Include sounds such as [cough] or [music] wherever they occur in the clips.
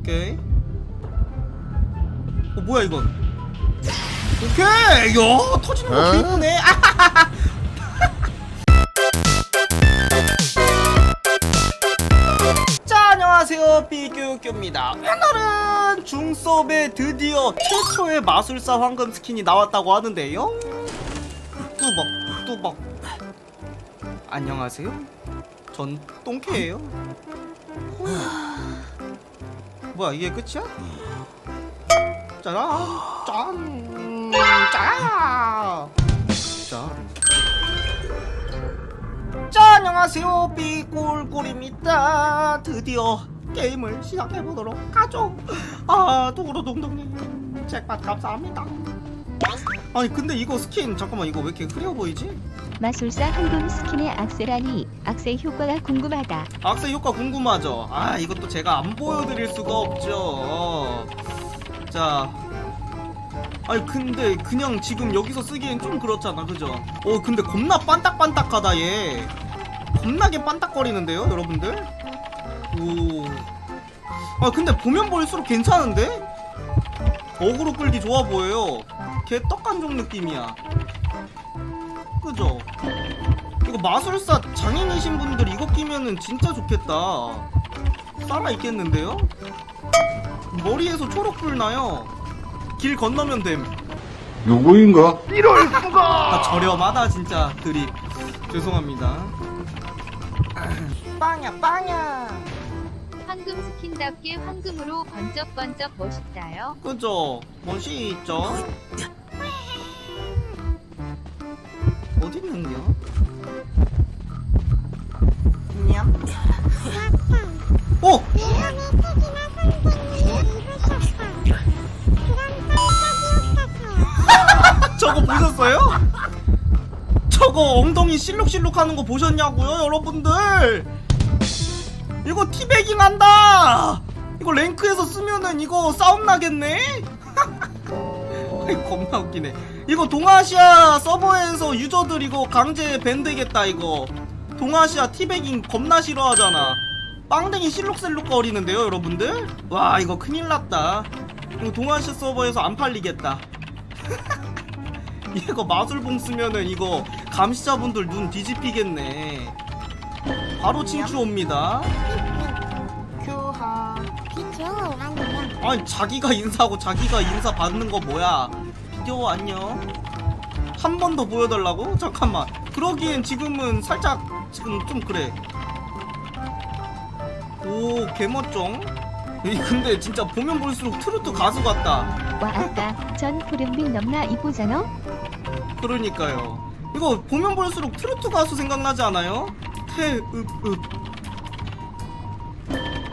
오케이. 어 뭐야 이건? 오케이! 야 터지는 거 개이쁘네. 아하하하 [laughs] 자 안녕하세요. 삐규규입니다. 오늘은 중섭에 드디어 최초의 마술사 황금 스킨이 나왔다고 하는데요. 뚜벅 뚜벅 안녕하세요. 전 똥개예요 뭐야 이게 끝이야? 짜란 짠 짜. 짠. 자 안녕하세요 삐꿀꿀입니다 드디어 게임을 시작해 보도록 하죠 아 도구로 동동님 잭팟 감사합니다 아니 근데 이거 스킨 잠깐만 이거 왜 이렇게 흐려 보이지? 마술사 황금 스킨의 악세라니 악세 효과가 궁금하다. 악세 효과 궁금하죠? 아 이것도 제가 안 보여드릴 수가 없죠 자 아니 근데 그냥 지금 여기서 쓰기엔 좀 그렇잖아 그죠? 어 근데 겁나 반딱반딱하다 얘 겁나게 반딱거리는데요 여러분들? 오 아 근데 보면 볼수록 괜찮은데? 어그로 끌기 좋아 보여요 걔 떡간종 느낌이야 그죠? 이거 마술사 장인이신 분들 이거 끼면은 진짜 좋겠다. 살아 있겠는데요? 머리에서 초록불 나요. 길 건너면 됨. 누구인가? 아 저렴하다 진짜 드립. 죄송합니다. 빵야 빵야. 황금 스킨답게 황금으로 번쩍번쩍 멋있다요. 그죠? 멋있죠? 어디 있는겨? 냠. 오! 저거 보셨어요? 저거 엉덩이 실룩실룩 하는 거 보셨냐고요, 여러분들? 이거 티베깅 한다! 이거 랭크에서 쓰면은 이거 싸움 나겠네? [laughs] 겁나 웃기네. 이거 동아시아 서버에서 유저들 이거 강제 밴드겠다, 이거. 동아시아 티베깅 겁나 싫어하잖아. 빵댕이 실룩셀룩 거리는데요, 여러분들? 와, 이거 큰일 났다. 이거 동아시아 서버에서 안 팔리겠다. [laughs] 이거 마술봉 쓰면은 이거 감시자분들 눈 뒤집히겠네. 바로 친추 옵니다. 아니 자기가 인사하고 자기가 인사 받는 거 뭐야? 비디오 안녕. 한 번 더 보여달라고? 잠깐만. 그러기엔 지금은 살짝 지금 좀 그래. 오 개멋쩡. 이 근데 진짜 보면 볼수록 트로트 가수 같다. 와 아까 전 푸른빛 넘나 이쁘잖아. 그러니까요. 이거 보면 볼수록 트로트 가수 생각나지 않아요? 태읍읍.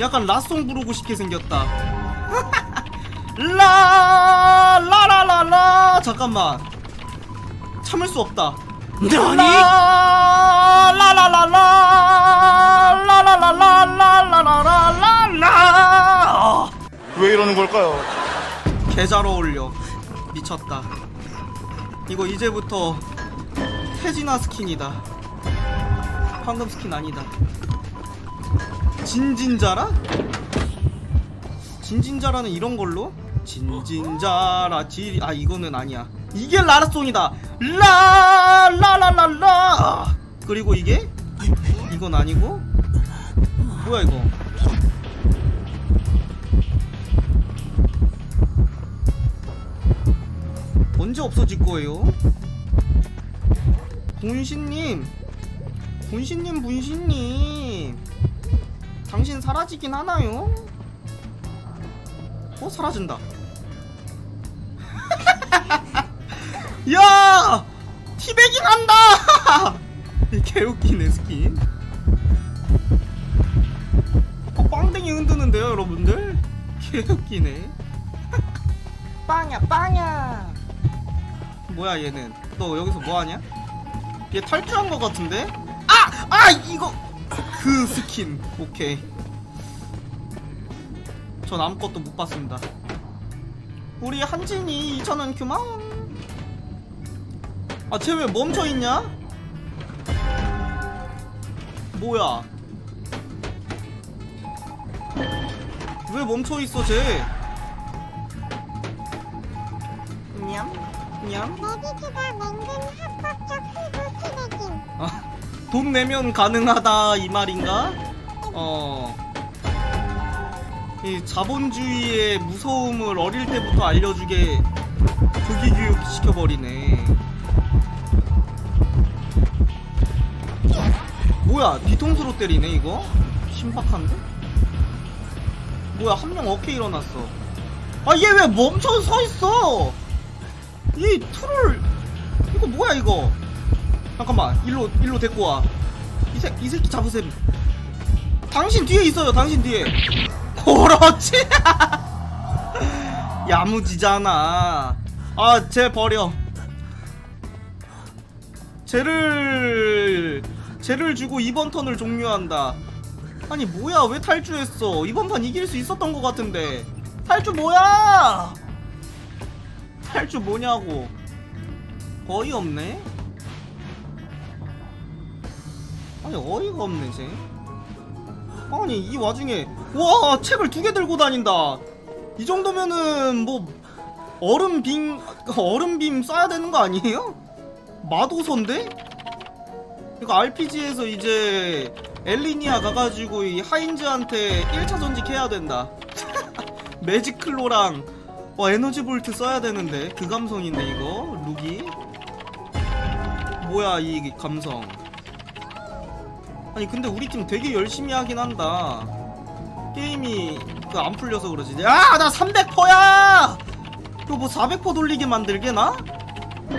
약간 라송 부르고 싶게 생겼다. 라 라라라라 잠깐만 참을 수 없다. 라 라라라라 라라라라라라라라라 왜 이러는 걸까요? 개잘 어울려 미쳤다 이거 이제부터 태진아 스킨이다 황금 스킨 아니다 진진자라? 진진자라는 이런 걸로? 진진자라 지... 아 이거는 아니야 이게 라라송이다 라라라라라 그리고 이게? 이건 아니고 뭐야 이거 언제 없어질 거예요? 분신님 분신님 분신님 당신 사라지긴 하나요? 어? 사라진다. [laughs] 야! 티베깅 한다! [laughs] 개웃기네 스킨. 어, 빵댕이 흔드는데요 여러분들? 개웃기네. [laughs] 빵야 빵야. 뭐야 얘는? 너 여기서 뭐하냐? 얘 탈주한 거 같은데? 아! 아 이거! 그 스킨. 오케이 전 아무것도 못 봤습니다 우리 한진이 2,000원 규만 아 쟤 왜 멈춰있냐? 뭐야 왜왜 멈춰 있어 쟤? 냠 냠. 메디큐가 만든 합법적 흑우 쓰레기. 아, 돈 내면 가능하다 이 말인가? 어. 이 자본주의의 무서움을 어릴 때부터 알려주게 조기 교육 시켜버리네. 뭐야 뒤통수로 때리네 이거? 신박한데? 뭐야 한 명 어케 일어났어. 아 얘 왜 멈춰 서 있어? 이 트롤 이거 뭐야 이거? 잠깐만 일로 일로 데리고 와. 이, 새, 이 새끼 잡으셈. 당신 뒤에 있어요. 당신 뒤에. 그렇지. [laughs] 야무지잖아. 아, 쟤 버려. 쟤를 쟤를 주고 이번 턴을 종료한다. 아니 뭐야 왜 탈주했어? 이번 판 이길 수 있었던 것 같은데. 탈주 뭐야? 탈주 뭐냐고. 거의 없네. 아니 어이가 없네 쟤 아니 이 와중에 와 책을 두 개 들고 다닌다. 이 정도면은 뭐 얼음 빔 [laughs] 얼음 빔 쏴야 되는 거 아니에요? 마도서인데? 이거 RPG에서 이제 엘리니아 가가지고 이 하인즈한테 1차 전직 해야 된다. [laughs] 매직클로랑 와 에너지 볼트 써야 되는데. 그 감성인데 이거. 룩이 뭐야 이 감성 아니 근데 우리 팀 되게 열심히 하긴 한다. 게임이 그 안 풀려서 그러지. 야나 300%야! 그거 뭐 400% 돌리게 만들게나?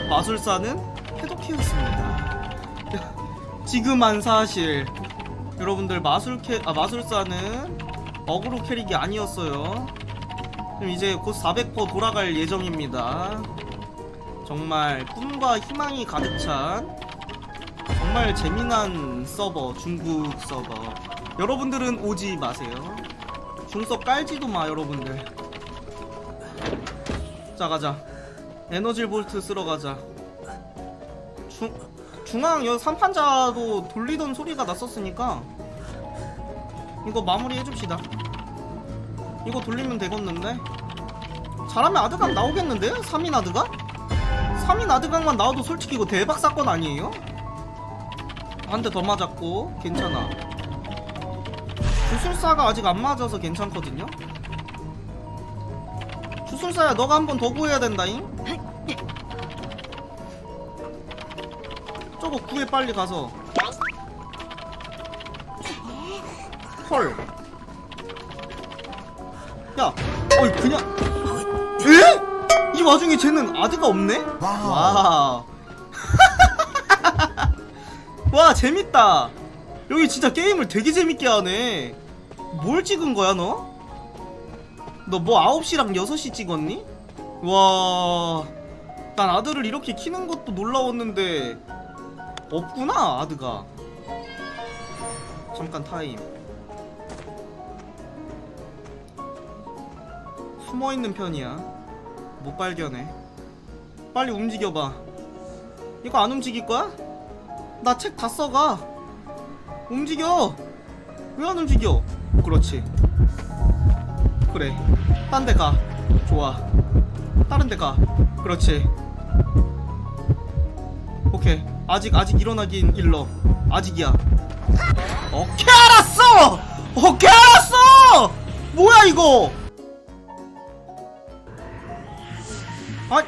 마술사는 해독해였습니다. [laughs] 지금 한 사실. 여러분들 마술 캐, 아 마술사는 어그로 캐릭이 아니었어요. 그럼 이제 곧 400% 돌아갈 예정입니다. 정말 꿈과 희망이 가득 찬 정말 재미난 서버 중국 서버. 여러분들은 오지 마세요. 중섭 깔지도 마 여러분들. 자 가자. 에너지 볼트 쓰러 가자. 중, 중앙 여 3판자도 돌리던 소리가 났었으니까 이거 마무리 해줍시다. 이거 돌리면 되겠는데? 잘하면 아드강 나오겠는데요? 3인 아드강? 3인 아드강만 나와도 솔직히 이거 대박 사건 아니에요? 한 대 더 맞았고 괜찮아. 주술사가 아직 안 맞아서 괜찮거든요? 주술사야 너가 한 번 더 구해야 된다잉? 저거 구해 빨리 가서. 헐. 야, 어이 그냥. 에? 이 와중에 쟤는 아드가 없네? 와. 와 재밌다. 여기 진짜 게임을 되게 재밌게 하네. 뭘 찍은 거야 너? 너 뭐 9시랑 6시 찍었니? 와... 난 아들을 이렇게 키는 것도 놀라웠는데 없구나 아드가. 잠깐 타임. 숨어있는 편이야. 못 발견해. 빨리 움직여봐. 이거 안 움직일 거야? 나 책 다 써가. 움직여. 왜 안 움직여? 그렇지. 그래. 딴 데 가. 좋아. 다른 데 가. 그렇지. 오케이. 아직 아직 일어나긴 일러. 아직이야. 오케이 알았어! 오케이 알았어! 뭐야 이거? 아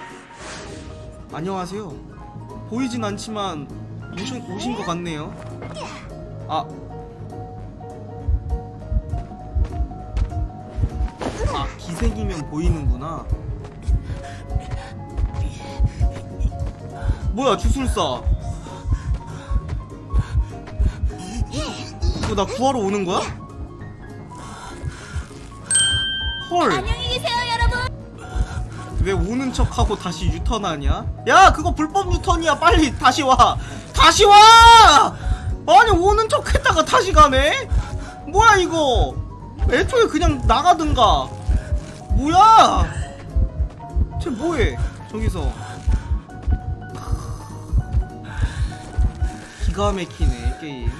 안녕하세요. 보이진 않지만 오신, 오신 것 같네요. 아. 아, 기생이면 보이는구나. 뭐야, 주술사. 이거 나 구하러 오는 거야? 헐. 왜 우는 척하고 다시 유턴하냐? 야 그거 불법 유턴이야. 빨리 다시 와. 다시 와! 아니 우는 척 했다가 다시 가네? 뭐야 이거? 애초에 그냥 나가든가. 뭐야? 쟤 뭐해? 저기서. 기가 막히네 게임.